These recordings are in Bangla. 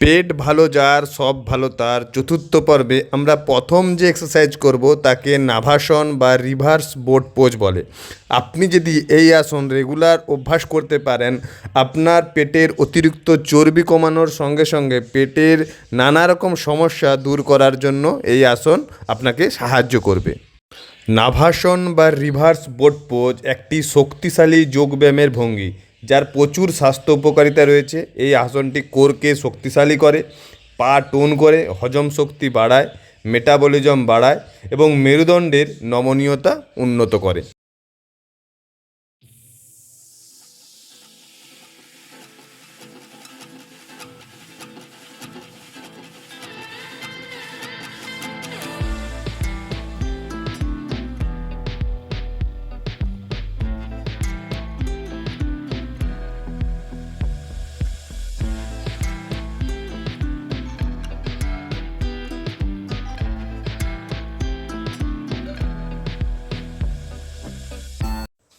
পেট ভালো যার, সব ভালো তার। চতুর্থ পর্বে আমরা প্রথম যে এক্সারসাইজ করব তাকে নাভাসন বা রিভার্স বোট পোজ বলে। আপনি যদি এই আসন রেগুলার অভ্যাস করতে পারেন, আপনার পেটের অতিরিক্ত চর্বি কমানোর সঙ্গে সঙ্গে পেটের নানা রকম সমস্যা দূর করার জন্য এই আসন আপনাকে সাহায্য করবে। নাভাসন বা রিভার্স বোট পোজ একটি শক্তিশালী যোগব্যায়ামের ভঙ্গি। যার প্রচুর স্বাস্থ্য উপকারিতা রয়েছে, এই আসনটি কোরকে শক্তিশালী করে, পা টোন করে, হজম শক্তি বাড়ায় মেটাবলিজম বাড়ায় এবং মেরুদণ্ডের নমনীয়তা উন্নত করে।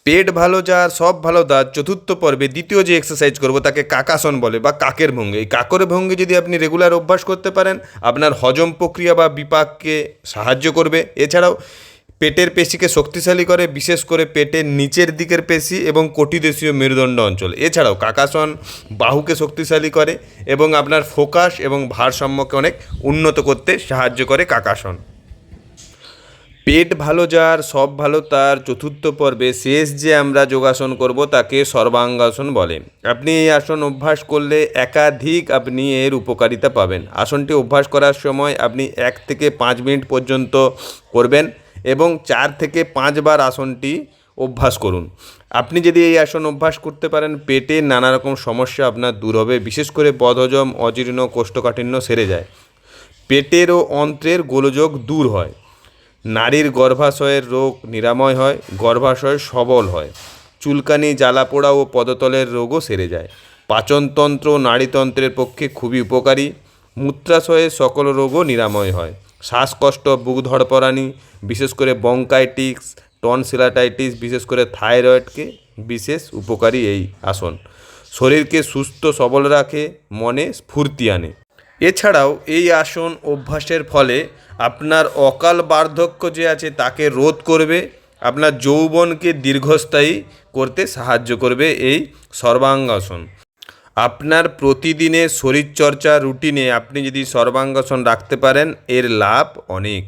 পেট ভালো যার, সব ভালো তার, চতুর্থ পর্বে দ্বিতীয় যে এক্সারসাইজ করব তাকে কাকাসন বলে বা কাকের ভঙ্গি। এই কাকের ভঙ্গি যদি আপনি রেগুলার অভ্যাস করতে পারেন, আপনার হজম প্রক্রিয়া বা বিপাককে সাহায্য করবে। এছাড়াও পেটের পেশিকে শক্তিশালী করে, বিশেষ করে পেটের নিচের দিকের পেশি এবং কোটিদেশীয় মেরুদণ্ড অঞ্চল। এছাড়াও কাকাসন বাহুকে শক্তিশালী করে এবং আপনার ফোকাস এবং ভারসাম্যকে অনেক উন্নত করতে সাহায্য করে কাকাসন। পেট ভালো যার, সব ভালো তার, চতুর্থ পর্বে শেষ যে আমরা যোগাসন করব তাকে সর্বাঙ্গাসন বলে। আপনি এই আসন অভ্যাস করলে একাধিক আপনি এর উপকারিতা পাবেন। আসনটি অভ্যাস করার সময় আপনি এক থেকে পাঁচ মিনিট পর্যন্ত করবেন এবং চার থেকে পাঁচবার আসনটি অভ্যাস করুন। আপনি যদি এই আসন অভ্যাস করতে পারেন, পেটে নানা রকম সমস্যা আপনার দূর হবে, বিশেষ করে বদহজম, অজীর্ণ, কোষ্ঠকাঠিন্য সেরে যায়। পেটের ও অন্ত্রের গোলযোগ দূর হয়। নারীর গর্ভাশয়ের রোগ নিরাময় হয়, গর্ভাশয় সবল হয়। চুলকানি, জ্বালাপোড়া ও পদতলের রোগও সেরে যায়। পাচনতন্ত্র ও নাড়িতন্ত্রের পক্ষে খুবই উপকারী। মূত্রাশয়ের সকল রোগও নিরাময় হয়। শ্বাসকষ্ট বুক ধড়পড়ানি বিশেষ করে বঙ্কাইটিক্স, টনসিলাটাইটিস, বিশেষ করে থাইরয়েডকে বিশেষ উপকারী এই আসন। শরীরকে সুস্থ সবল রাখে, মনে স্ফূর্তি আনে। এছাড়াও এই আসন অভ্যাসের ফলে আপনার অকাল বার্ধক্য যে আছে তাকে রোধ করবে, আপনার যৌবনকে দীর্ঘস্থায়ী করতে সাহায্য করবে এই সর্বাঙ্গাসন আপনার প্রতিদিনের শরীরচর্চা রুটিনে আপনি যদি সর্বাঙ্গাসন রাখতে পারেন, এর লাভ অনেক।